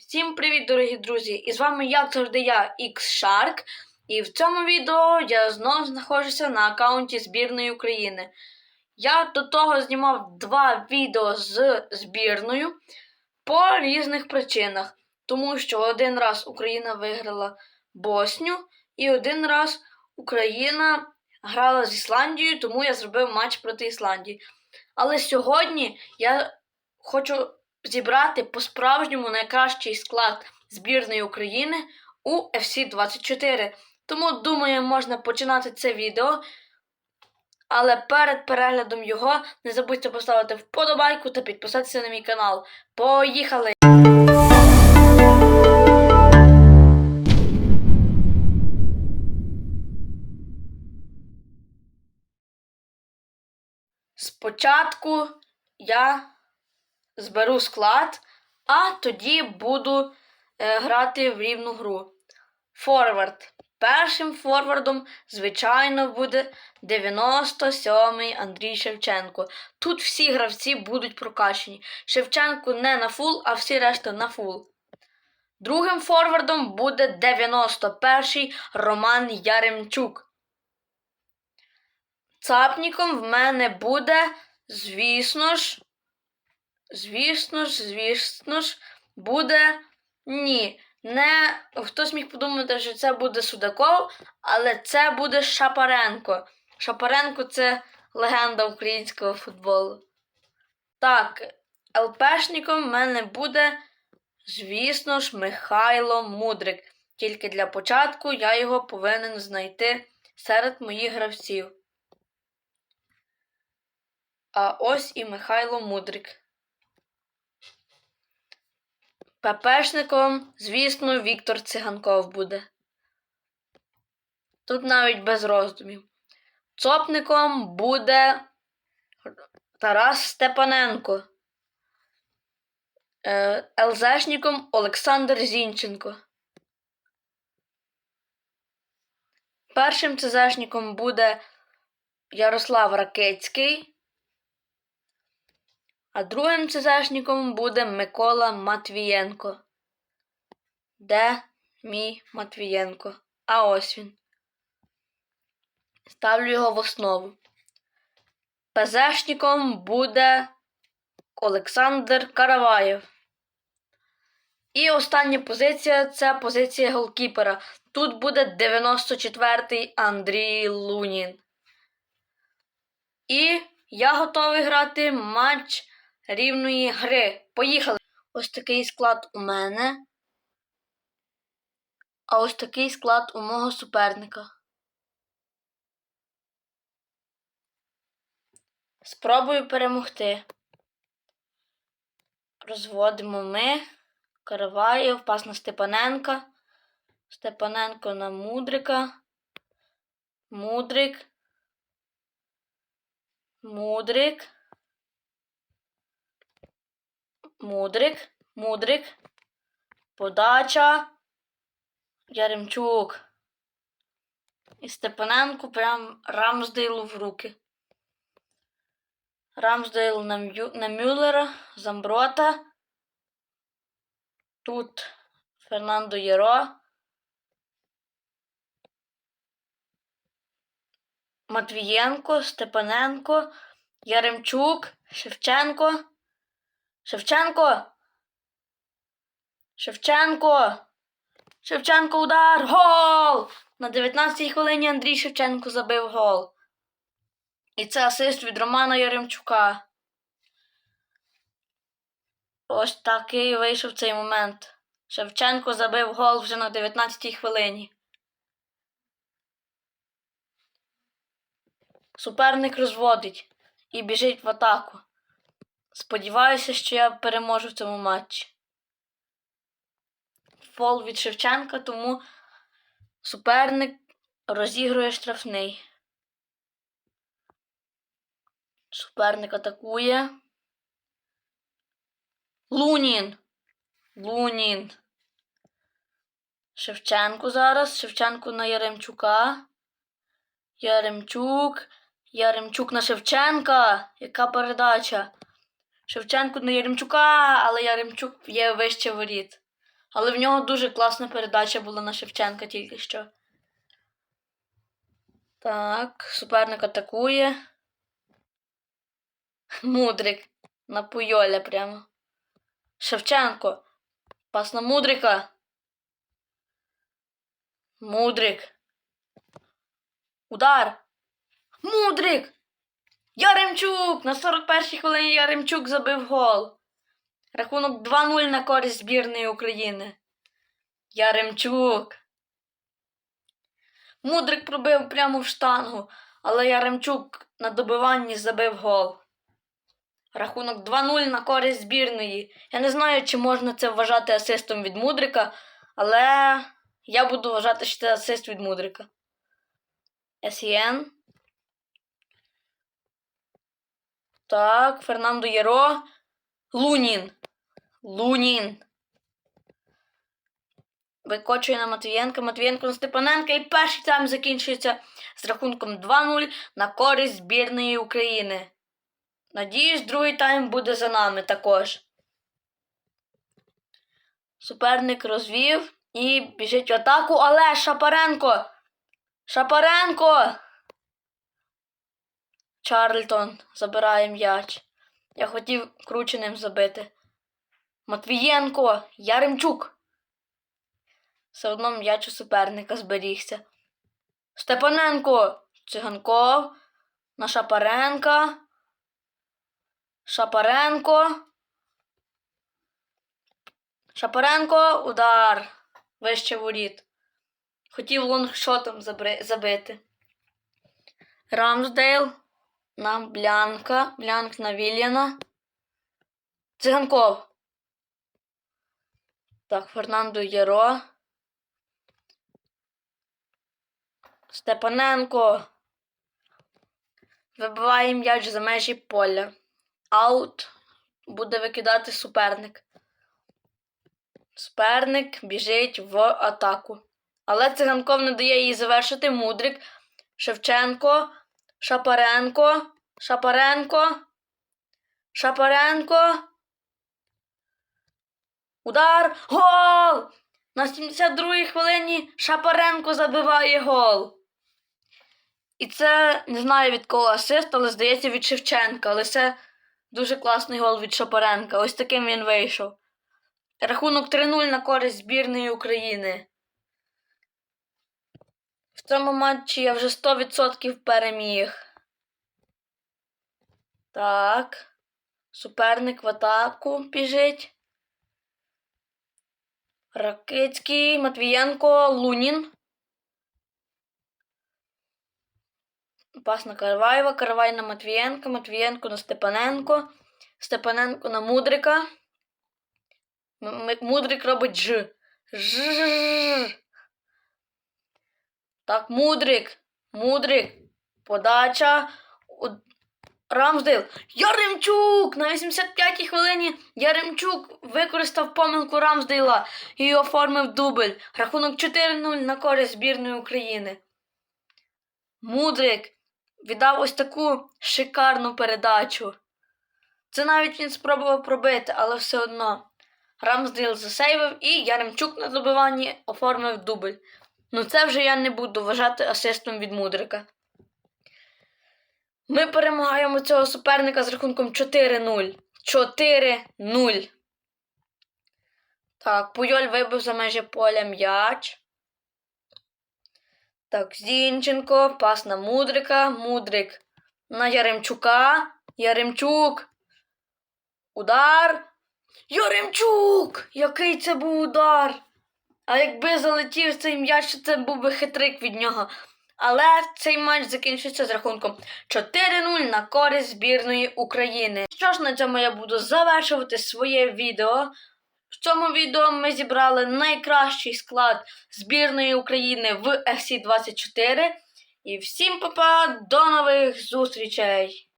Всім привіт, дорогі друзі! І з вами, як завжди, я X-Shark. І в цьому відео я знову знаходжуся на аккаунті збірної України. Я до того знімав два відео з збірною по різних причинах. Тому що один раз Україна виграла Босню, і один раз Україна грала з Ісландією, тому я зробив матч проти Ісландії. Але сьогодні я хочу зібрати по-справжньому найкращий склад збірної України у FC 24. Тому, думаю, можна починати це відео. Але перед переглядом його не забудьте поставити вподобайку та підписатися на мій канал. Поїхали! Спочатку я зберу склад, а тоді буду е, грати в рівну гру. Форвард. Першим форвардом, звичайно, буде 97-й Андрій Шевченко. Тут всі гравці будуть прокачені. Шевченко не на фул, а всі решта на фул. Другим форвардом буде 91-й Роман Яремчук. Цапніком в мене буде, звісно ж, звісно ж, звісно ж, буде ні. Не хтось міг подумати, що це буде Судаков, але це буде Шапаренко. Шапаренко це легенда українського футболу. Так, ЛПшником в мене буде, звісно ж, Михайло Мудрик. Тільки для початку я його повинен знайти серед моїх гравців. А ось і Михайло Мудрик. ППшником, звісно, Віктор Циганков буде. Тут навіть без роздумів. Цопником буде Тарас Степаненко. Е, ЛЗшником Олександр Зінченко. Першим ЦЗшником буде Ярослав Ракецький. А другим ЦЗшником буде Микола Матвієнко. Де мій Матвієнко? А ось він. Ставлю його в основу. ПЗшником буде Олександр Караваєв. І остання позиція це позиція голкіпера. Тут буде 94-й Андрій Лунін. І я готовий грати матч рівної гри. Поїхали! Ось такий склад у мене. А ось такий склад у мого суперника. Спробую перемогти. Розводимо ми. Караваєв, пас на Степаненка. Степаненко на Мудрика. Мудрик. Мудрик. Мудрик. Мудрик. Подача. Яремчук. І Степаненко прям Рамсдейлу в руки. Рамсдейл на, Мю... на Мюллера, Замброта. Тут Фернандо Єро. Матвієнко, Степаненко, Яремчук, Шевченко. Шевченко. Шевченко. Шевченко удар. Гол! На 19-й хвилині Андрій Шевченко забив гол. І це асист від Романа Яремчука. Ось такий вийшов цей момент. Шевченко забив гол вже на 19-й хвилині. Суперник розводить і біжить в атаку. Сподіваюся, що я переможу в цьому матчі. Фол від Шевченка, тому суперник розігрує штрафний. Суперник атакує. Лунін. Лунін. Шевченко зараз. Шевченко на Яремчука. Яремчук. Яремчук на Шевченка. Яка передача? Шевченко на Яремчука, але Яремчук є вище воріт. Але в нього дуже класна передача була на Шевченка тільки що. Так, суперник атакує. Мудрик. На Пуйоля прямо. Шевченко. Пас на Мудрика. Мудрик. Удар. Мудрик. Яремчук! На 41-й хвилині Яремчук забив гол. Рахунок 2-0 на користь збірної України. Яремчук. Мудрик пробив прямо в штангу, але Яремчук на добиванні забив гол. Рахунок 2-0 на користь збірної. Я не знаю, чи можна це вважати асистом від Мудрика, але я буду вважати, що це асист від Мудрика. Сен. Так, Фернандо Єро. Лунін. Лунін. Викочує на Матвієнка. Матвієнко на Степаненка. І перший тайм закінчується з рахунком 2-0 на користь збірної України. Надіюсь, другий тайм буде за нами також. Суперник розвів і біжить в атаку, але Шапаренко. Шапаренко. Чарльтон забирає м'яч. Я хотів крученим забити. Матвієнко, Яремчук. Все одно м'яч у суперника зберігся. Степаненко, Циганков, на Шапаренка. Шапаренко. Шапаренко, удар. Вище воріт. Хотів лонгшотом забити. Рамсдейл на Блянка. Блянк на Вільяна. Циганков. Так, Фернандо Єро. Степаненко. Вибиває м'яч за межі поля. Аут. Буде викидати суперник. Суперник біжить в атаку. Але циганков не дає їй завершити. Мудрик. Шевченко. Шапаренко. Шапаренко. Шапаренко. Удар. Гол! На 72-й хвилині Шапаренко забиває гол. І це не знаю від кого асист, але здається від Шевченка. Але це дуже класний гол від Шапаренка. Ось таким він вийшов. Рахунок 3-0 на користь збірної України. В цьому матчі я вже 100% переміг. Так. Суперник в атаку біжить. Ракицький, Матвієнко, Лунін. Пас на Карваєва, Карвай на Матвієнка, Матвієнко на Степаненко, Степаненко на Мудрика. Мудрик робить Ж. Ж. Так, Мудрик. Мудрик. Подача. Рамсдейл. Яремчук! На 85-й хвилині Яремчук використав помилку Рамсдейла і оформив дубль. Рахунок 4-0 на користь збірної України. Мудрик віддав ось таку шикарну передачу. Це навіть він спробував пробити, але все одно. Рамсдейл засейвив і Яремчук на добиванні оформив дубль. Ну це вже я не буду вважати асистом від Мудрика. Ми перемагаємо цього суперника з рахунком 4-0. 4-0. Так, Пуйоль вибив за межі поля м'яч. Так, Зінченко, пас на Мудрика. Мудрик на Яремчука. Яремчук. Удар. Яремчук! Який це був удар! А якби залетів цей м'яч, то це був би хитрик від нього. Але цей матч закінчиться з рахунком 4-0 на користь збірної України. Що ж на цьому я буду завершувати своє відео. В цьому відео ми зібрали найкращий склад збірної України в FC24. І всім па-па, до нових зустрічей!